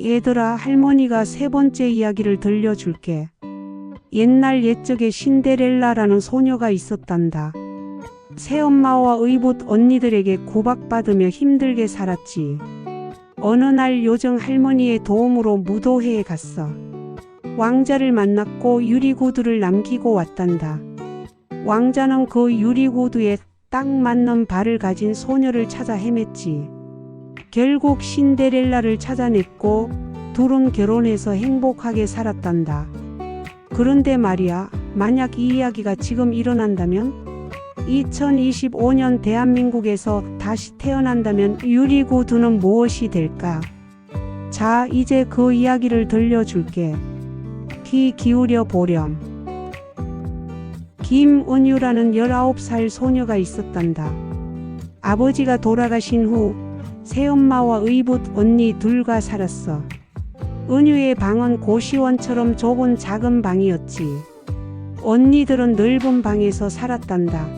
얘들아, 할머니가 세 번째 이야기를 들려줄게. 옛날 옛적에 신데렐라라는 소녀가 있었단다. 새엄마와 의붓 언니들에게 구박받으며 힘들게 살았지. 어느 날 요정 할머니의 도움으로 무도회에 갔어. 왕자를 만났고 유리구두를 남기고 왔단다. 왕자는 그 유리구두에 딱 맞는 발을 가진 소녀를 찾아 헤맸지. 결국 신데렐라를 찾아냈고 둘은 결혼해서 행복하게 살았단다. 그런데 말이야, 만약 이 이야기가 지금 일어난다면 2025년 대한민국에서 다시 태어난다면 유리구 두는 무엇이 될까? 자, 이제 그 이야기를 들려줄게. 귀 기울여 보렴. 김은유라는 19살 소녀가 있었단다. 아버지가 돌아가신 후 새엄마와 의붓 언니 둘과 살았어. 은유의 방은 고시원처럼 좁은 작은 방이었지. 언니들은 넓은 방에서 살았단다.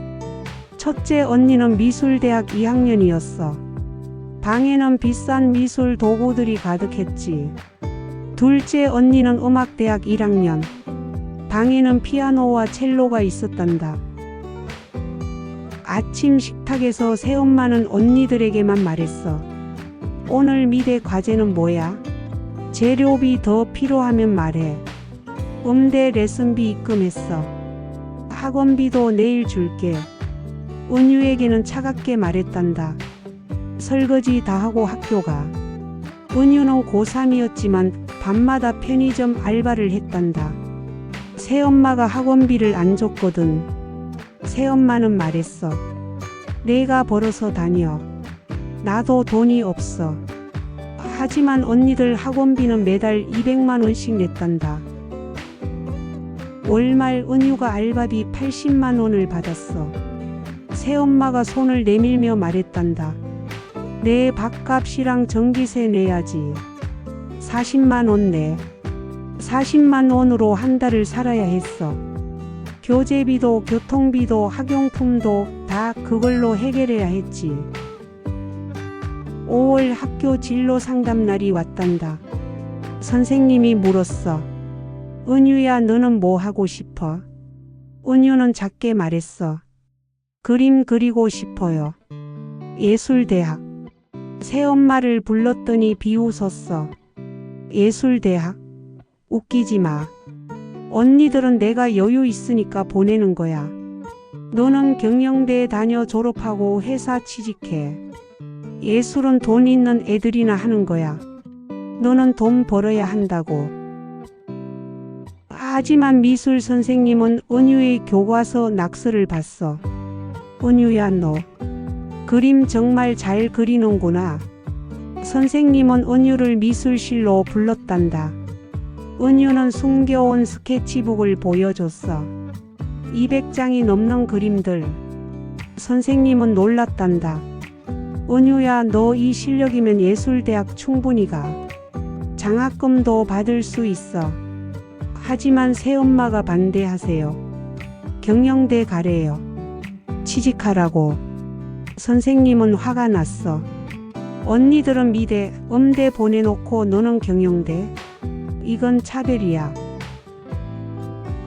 첫째 언니는 미술대학 2학년이었어. 방에는 비싼 미술 도구들이 가득했지. 둘째 언니는 음악대학 1학년. 방에는 피아노와 첼로가 있었단다. 아침 식탁에서 새엄마는 언니들에게만 말했어. 오늘 미대 과제는 뭐야? 재료비 더 필요하면 말해. 음대 레슨비 입금했어. 학원비도 내일 줄게. 은유에게는 차갑게 말했단다. 설거지 다 하고 학교 가. 은유는 고3이었지만 밤마다 편의점 알바를 했단다. 새엄마가 학원비를 안 줬거든. 새엄마는 말했어. 내가 벌어서 다녀. 나도 돈이 없어. 하지만 언니들 학원비는 매달 200만 원씩 냈단다. 월말 은유가 알바비 80만 원을 받았어. 새엄마가 손을 내밀며 말했단다. 내 밥값이랑 전기세 내야지. 40만 원 내. 40만 원으로 한 달을 살아야 했어. 교재비도 교통비도 학용품도 다 그걸로 해결해야 했지. 5월 학교 진로 상담 날이 왔단다. 선생님이 물었어. 은유야, 너는 뭐 하고 싶어? 은유는 작게 말했어. 그림 그리고 싶어요. 예술대학. 새엄마를 불렀더니 비웃었어. 예술대학? 웃기지 마. 언니들은 내가 여유 있으니까 보내는 거야. 너는 경영대 다녀 졸업하고 회사 취직해. 예술은 돈 있는 애들이나 하는 거야. 너는 돈 벌어야 한다고. 하지만 미술 선생님은 은유의 교과서 낙서를 봤어. 은유야, 너 그림 정말 잘 그리는구나. 선생님은 은유를 미술실로 불렀단다. 은유는 숨겨온 스케치북을 보여줬어. 200장이 넘는 그림들. 선생님은 놀랐단다. 은유야, 너 이 실력이면 예술대학 충분히 가. 장학금도 받을 수 있어. 하지만 새엄마가 반대하세요. 경영대 가래요. 취직하라고. 선생님은 화가 났어. 언니들은 미대, 음대 보내놓고 너는 경영대. 이건 차별이야.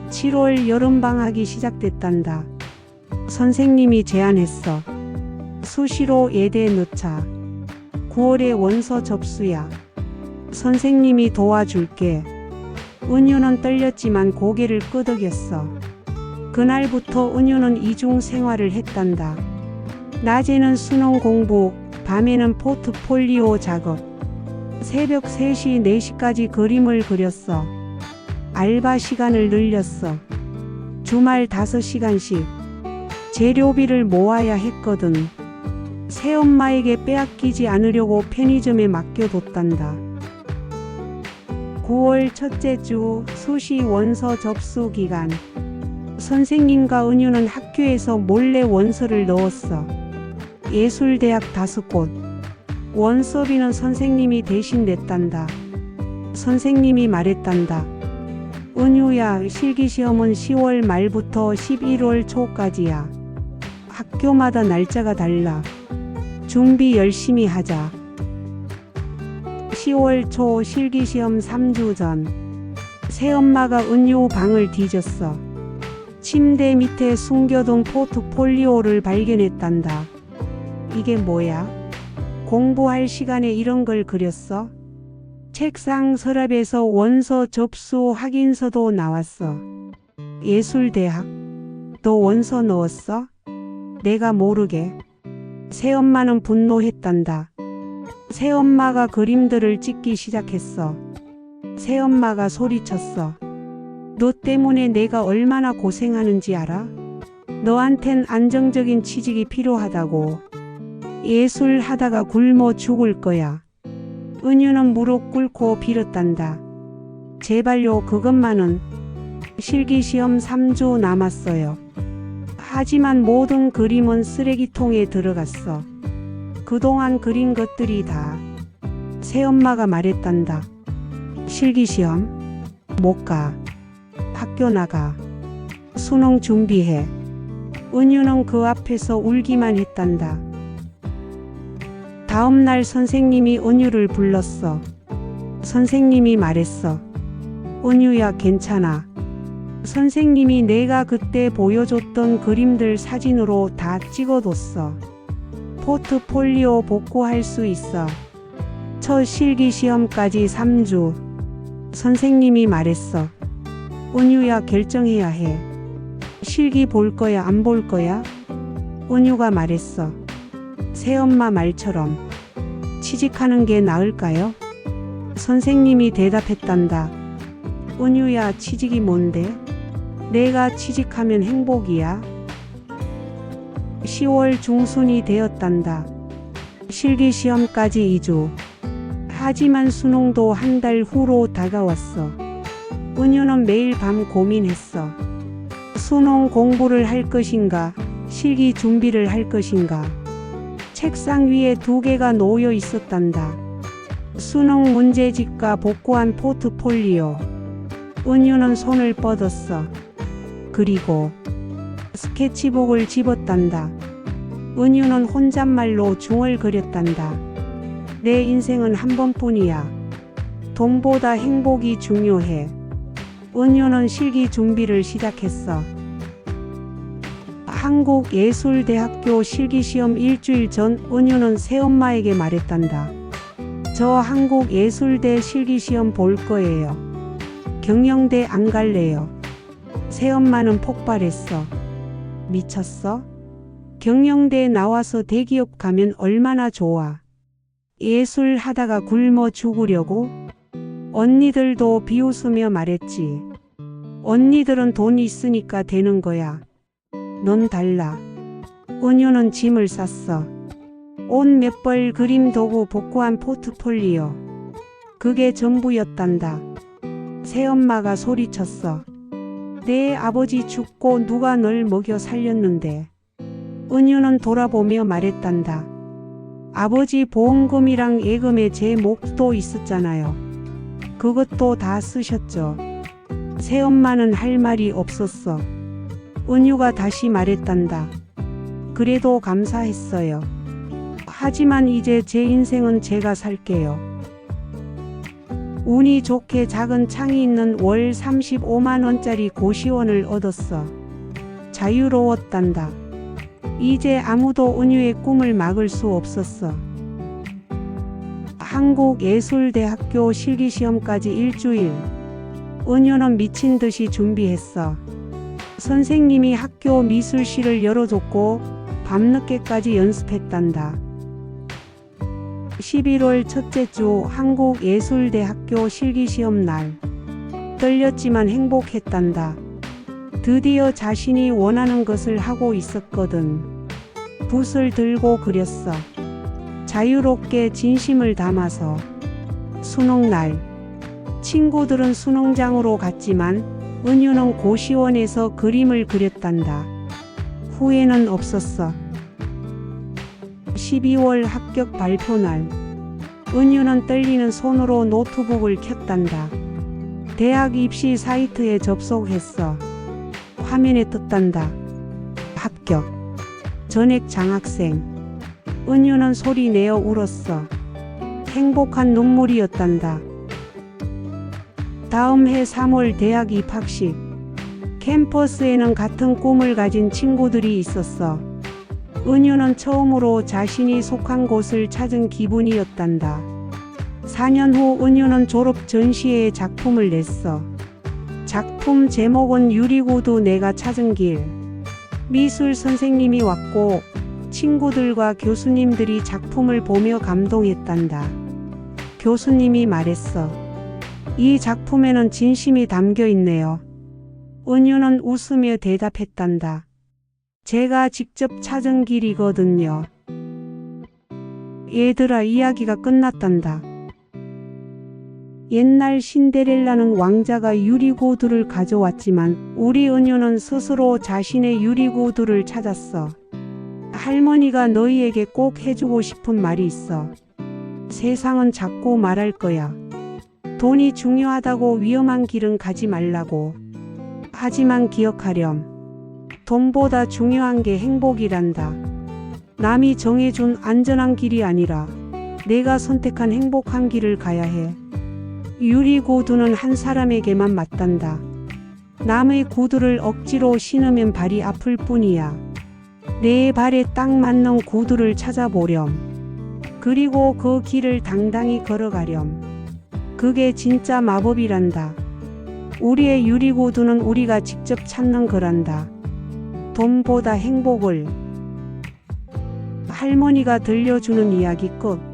7월 여름방학이 시작됐단다. 선생님이 제안했어. 수시로 예대 넣자. 9월에 원서 접수야. 선생님이 도와줄게. 은유는 떨렸지만 고개를 끄덕였어. 그날부터 은유는 이중 생활을 했단다. 낮에는 수능 공부, 밤에는 포트폴리오 작업. 새벽 3시, 4시까지 그림을 그렸어. 알바 시간을 늘렸어. 주말 5시간씩. 재료비를 모아야 했거든. 새엄마에게 빼앗기지 않으려고 편의점에 맡겨뒀단다. 9월 첫째 주 수시 원서 접수 기간. 선생님과 은유는 학교에서 몰래 원서를 넣었어. 예술대학 다섯 곳. 원서비는 선생님이 대신 냈단다. 선생님이 말했단다. 은유야, 실기시험은 10월 말부터 11월 초까지야. 학교마다 날짜가 달라. 준비 열심히 하자. 10월 초 실기시험 3주 전 새엄마가 은유 방을 뒤졌어. 침대 밑에 숨겨둔 포트폴리오를 발견했단다. 이게 뭐야? 공부할 시간에 이런 걸 그렸어? 책상 서랍에서 원서 접수 확인서도 나왔어. 예술대학? 너 원서 넣었어? 내가 모르게. 새엄마는 분노했단다. 새엄마가 그림들을 찍기 시작했어. 새엄마가 소리쳤어. 너 때문에 내가 얼마나 고생하는지 알아? 너한텐 안정적인 취직이 필요하다고. 예술 하다가 굶어 죽을 거야. 은유는 무릎 꿇고 빌었단다. 제발요, 그것만은. 실기시험 3주 남았어요. 하지만 모든 그림은 쓰레기통에 들어갔어. 그동안 그린 것들이 다. 새엄마가 말했단다. 실기시험? 못 가. 학교 나가. 수능 준비해. 은유는 그 앞에서 울기만 했단다. 다음 날 선생님이 은유를 불렀어. 선생님이 말했어. 은유야, 괜찮아. 선생님이 내가 그때 보여줬던 그림들 사진으로 다 찍어뒀어. 포트폴리오 복구할 수 있어. 첫 실기 시험까지 3주. 선생님이 말했어. 은유야, 결정해야 해. 실기 볼 거야, 안 볼 거야? 은유가 말했어. 새엄마 말처럼 취직하는 게 나을까요? 선생님이 대답했단다. 은유야, 취직이 뭔데? 내가 취직하면 행복이야. 10월 중순이 되었단다. 실기 시험까지 2주. 하지만 수능도 한 달 후로 다가왔어. 은유는 매일 밤 고민했어. 수능 공부를 할 것인가, 실기 준비를 할 것인가. 책상 위에 두 개가 놓여 있었단다. 수능 문제집과 복구한 포트폴리오. 은유는 손을 뻗었어. 그리고 스케치북을 집었단다. 은유는 혼잣말로 중얼거렸단다. 내 인생은 한 번뿐이야. 돈보다 행복이 중요해. 은유는 실기 준비를 시작했어. 한국예술대학교 실기시험 일주일 전 은유는 새엄마에게 말했단다. 저 한국예술대 실기시험 볼 거예요. 경영대 안 갈래요. 새엄마는 폭발했어. 미쳤어? 경영대 나와서 대기업 가면 얼마나 좋아. 예술 하다가 굶어 죽으려고? 언니들도 비웃으며 말했지. 언니들은 돈 있으니까 되는 거야. 넌 달라. 은유는 짐을 쌌어. 옷 몇 벌 그림 도구 복구한 포트폴리오. 그게 전부였단다. 새엄마가 소리쳤어. 내 아버지 죽고 누가 널 먹여 살렸는데. 은유는 돌아보며 말했단다. 아버지 보험금이랑 예금에 제 몫도 있었잖아요. 그것도 다 쓰셨죠. 새엄마는 할 말이 없었어. 은유가 다시 말했단다. 그래도 감사했어요. 하지만 이제 제 인생은 제가 살게요. 운이 좋게 작은 창이 있는 월 35만원짜리 고시원을 얻었어. 자유로웠단다. 이제 아무도 은유의 꿈을 막을 수 없었어. 한국예술대학교 실기시험까지 일주일. 은유는 미친 듯이 준비했어. 선생님이 학교 미술실을 열어줬고 밤늦게까지 연습했단다. 11월 첫째 주 한국예술대학교 실기시험 날. 떨렸지만 행복했단다. 드디어 자신이 원하는 것을 하고 있었거든. 붓을 들고 그렸어. 자유롭게 진심을 담아서. 수능 날. 친구들은 수능장으로 갔지만 은유는 고시원에서 그림을 그렸단다. 후회는 없었어. 12월 합격 발표 날. 은유는 떨리는 손으로 노트북을 켰단다. 대학 입시 사이트에 접속했어. 화면에 떴단다. 합격. 전액 장학생. 은유는 소리 내어 울었어. 행복한 눈물이었단다. 다음 해 3월 대학 입학식. 캠퍼스에는 같은 꿈을 가진 친구들이 있었어. 은유는 처음으로 자신이 속한 곳을 찾은 기분이었단다. 4년 후 은유는 졸업 전시회에 작품을 냈어. 작품 제목은 유리구두 내가 찾은 길. 미술 선생님이 왔고 친구들과 교수님들이 작품을 보며 감동했단다. 교수님이 말했어. 이 작품에는 진심이 담겨 있네요. 은유는 웃으며 대답했단다. 제가 직접 찾은 길이거든요. 얘들아 이야기가 끝났단다. 옛날 신데렐라는 왕자가 유리구두를 가져왔지만 우리 은유는 스스로 자신의 유리구두를 찾았어. 할머니가 너희에게 꼭 해주고 싶은 말이 있어. 세상은 자꾸 말할 거야. 돈이 중요하다고 위험한 길은 가지 말라고. 하지만 기억하렴. 돈보다 중요한 게 행복이란다. 남이 정해준 안전한 길이 아니라 내가 선택한 행복한 길을 가야 해. 유리 구두는 한 사람에게만 맞단다. 남의 구두를 억지로 신으면 발이 아플 뿐이야. 내 발에 딱 맞는 구두를 찾아보렴. 그리고 그 길을 당당히 걸어가렴. 그게 진짜 마법이란다. 우리의 유리구두는 우리가 직접 찾는 거란다. 돈보다 행복을. 할머니가 들려주는 이야기 끝.